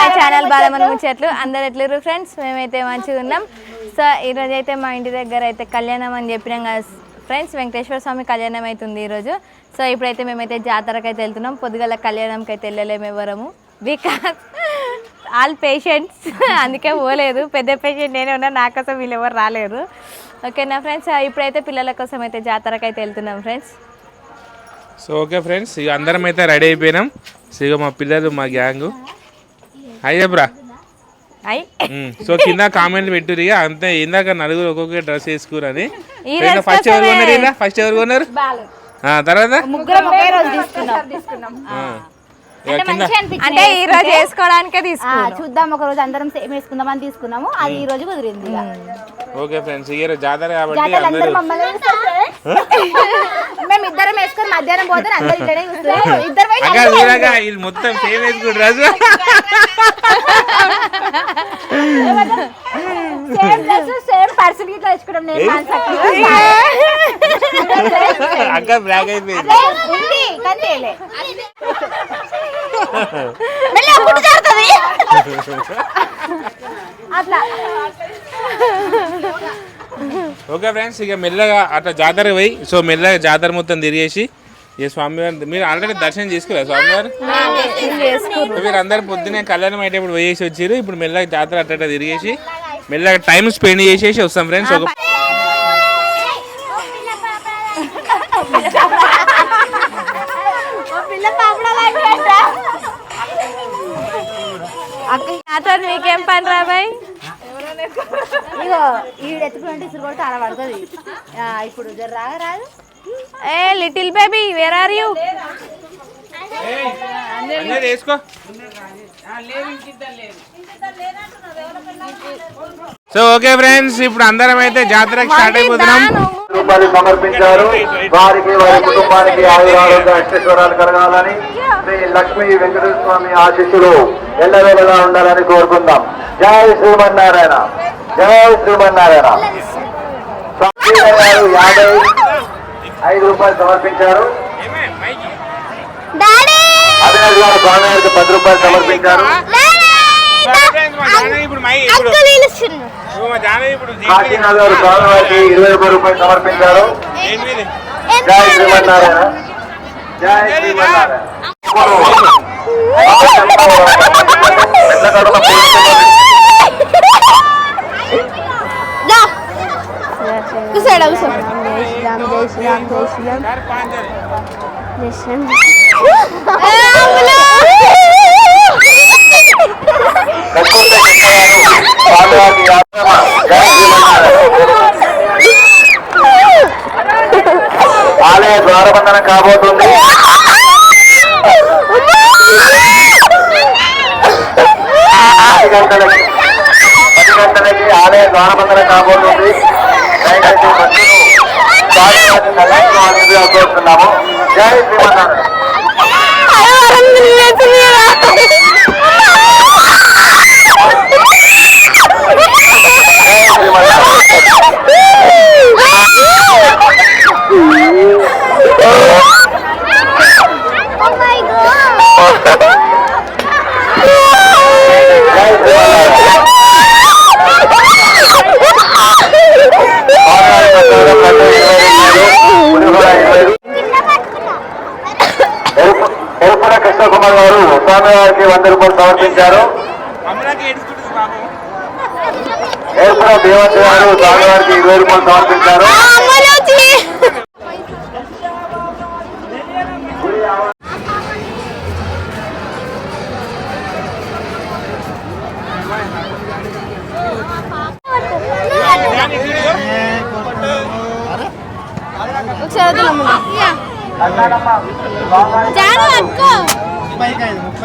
My channel Balamani ముచ్చట్లు. అందరు ఎట్లేరు friends? మేమైతే మంచిగా ఉన్నాం. సో ఈరోజు అయితే మా ఇంటి దగ్గర అయితే కళ్యాణం అని చెప్పినాం కదా ఫ్రెండ్స్. వెంకటేశ్వర స్వామి కళ్యాణం అవుతుంది ఈరోజు. సో ఇప్పుడైతే మేమైతే జాతరకు అయితే వెళ్తున్నాం. పొద్దుగల కళ్యాణంకి అయితే వెళ్ళలేము ఎవరము. బికాస్ ఆల్ పేషెంట్స్ అందుకే పోలేదు. పెద్ద పేషెంట్ నేనే ఉన్నా. నా కోసం వీళ్ళు ఎవరు రాలేరు. ఓకేనా ఫ్రెండ్స్? ఇప్పుడైతే పిల్లల కోసం అయితే జాతరకు అయితే వెళ్తున్నాం ఫ్రెండ్స్. సో ఓకే ఫ్రెండ్స్ ఇక అందరం అయితే రెడీ అయిపోయినాం. సో ఇక మా పిల్లలు మా గ్యాంగ్. హాయ్ చెప్పరా? సో కింద కామెంట్లు పెట్టురు ఇక. అంతే ఇందాక నలుగురు ఒక్కొక్క డ్రెస్ వేసుకురని ఈ ఫస్ట్ ఎవరు కొన్నారు ఇలా ఫస్ట్ ఎవరు కొన్నారు? ఆ, తర్వాత? రోజు తీసుకున్నాం. అంటే ఈ రోజు వేసుకోవడానికే తీసుకు ఆ, చూద్దాం ఒక రోజు అందరం సేమ్ వేసుకుందాం అని తీసుకున్నాము. అది ఈ రోజు కుదిరింది. ఓకే ఫ్రెండ్స్ ఇక ఈరోజు జాతర కాబట్టి మేము ఇద్దరం వేసుకొని మధ్యాహ్నం పోతే అందరు ఇక్కడే చూస్తారు. ఇద్దరు పోయి మొత్తం సేమ్ వేసుకుంటారు Raju. Same dress same person గిట్లా తెచ్చుకున్నాం నేను. అక్క బ్లాక్ అయిపోయింది. ఉంది. అట్లా. ఓకే ఫ్రెండ్స్ ఇక మెల్లగా అట్లా జాతర పోయి సో మెల్లగా జాతర మొత్తం తిరిగేసి ఈ స్వామివారి మీరు ఆల్రెడీ దర్శనం చేసుకోలేదు స్వామివారు? మీరు అందరు పొద్దునే కళ్యాణం అయ్యేటప్పుడు పోయేసి వచ్చారు ఇప్పుడు మెల్లగా జాతర అట్ట తిరిగేసి మెల్లగా టైం స్పెండ్ చేసేసి వస్తాం ఫ్రెండ్స్ ఒక నాతో నీకేం పని రా బాయ్? ఇగో ఈడు ఎత్తుకుంటే ఇసురు కొడితే ఆడ పడుతుంది. ఇప్పుడు జర రాగా రాదు. A little baby where are you so okay friends ఇప్పుడు అందరం అయితే జాతరకు స్టార్ట్ అయిపోతున్నాం. రూపాయలు సమర్పించారు. వారికి వారి కుటుంబానికి ఆయురారోగ్య అష్టేశ్వరాలు కలగాలని శ్రీ లక్ష్మీ వెంకటేశ్వర స్వామి ఆశీస్సులు ఎల్లవేళలా ఉండాలని కోరుకుందాం. జై శ్రీమన్నారాయణ. జై శ్రీమన్నారాయణ గారు యాభై ఐదు రూపాయలు సమర్పించారు. అభినయ్ గారు స్వామి గారికి పది రూపాయలు సమర్పించారు. మా జానవి ఇప్పుడు మై ఇప్పుడు ఇగో మా జానవి ఇప్పుడు కాశీనగర్ స్వామి వారికి ఇరవై ఒక్క రూపాయలు సమర్పించారు. దేని మీద? జై శ్రీమన్నారాయణ. జై శ్రీమన్నారాయణ. పెద్దగడప పోలీసు కూసాడు కూసో సార్ పాంజర్. కట్టుకుంటే జై ఆలయ ద్వారబంధనం కాబోతుంది పది గంటలకి పది గంటలకి ఆలయ ద్వారబంధనం కాబోతుంది దయచేసి భక్తులు స్వామివారిని దర్శించుకోవాల్సిందిగా కోరుతున్నాము. జై శ్రీమన్నారాయణ జై శ్రీమన్నారాయణ జై శ్రీమన్నారాయణ స్వామివారి ప్రసాదం లడ్డు ఇరవై రూపాయలు పులిహోర ఇరవై ఎరుపుల కృష్ణకుమార్ గారు స్వామివారికి వంద రూపాయలు సమర్పించారు. ఎరుపుల దేవంత్ గారు స్వామివారికి ఇరవై రూపాయలు సమర్పించారు.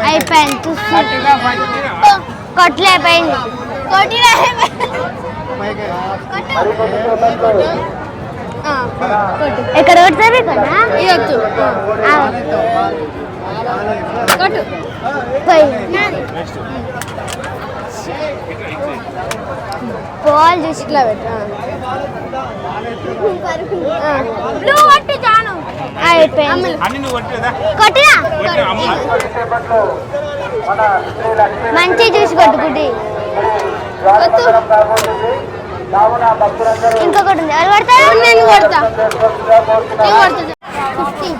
అయిపోయింది. కొట్లే అయిపోయింది కొట్టిన ఎక్కడ కొడతారు ఇక్కడ? ఇవ్వచ్చు కొట్టు. బాల్ చూసి ఇట్లా పెట్టు. కొట్టు అయిపోయింది. కొట్టినా? మంచిగా చూసి కొట్టుకుంటే ఇంకొకటి ఉంది. ఎవరు పడతారు నేను కొడతా. ఫిఫ్టీ.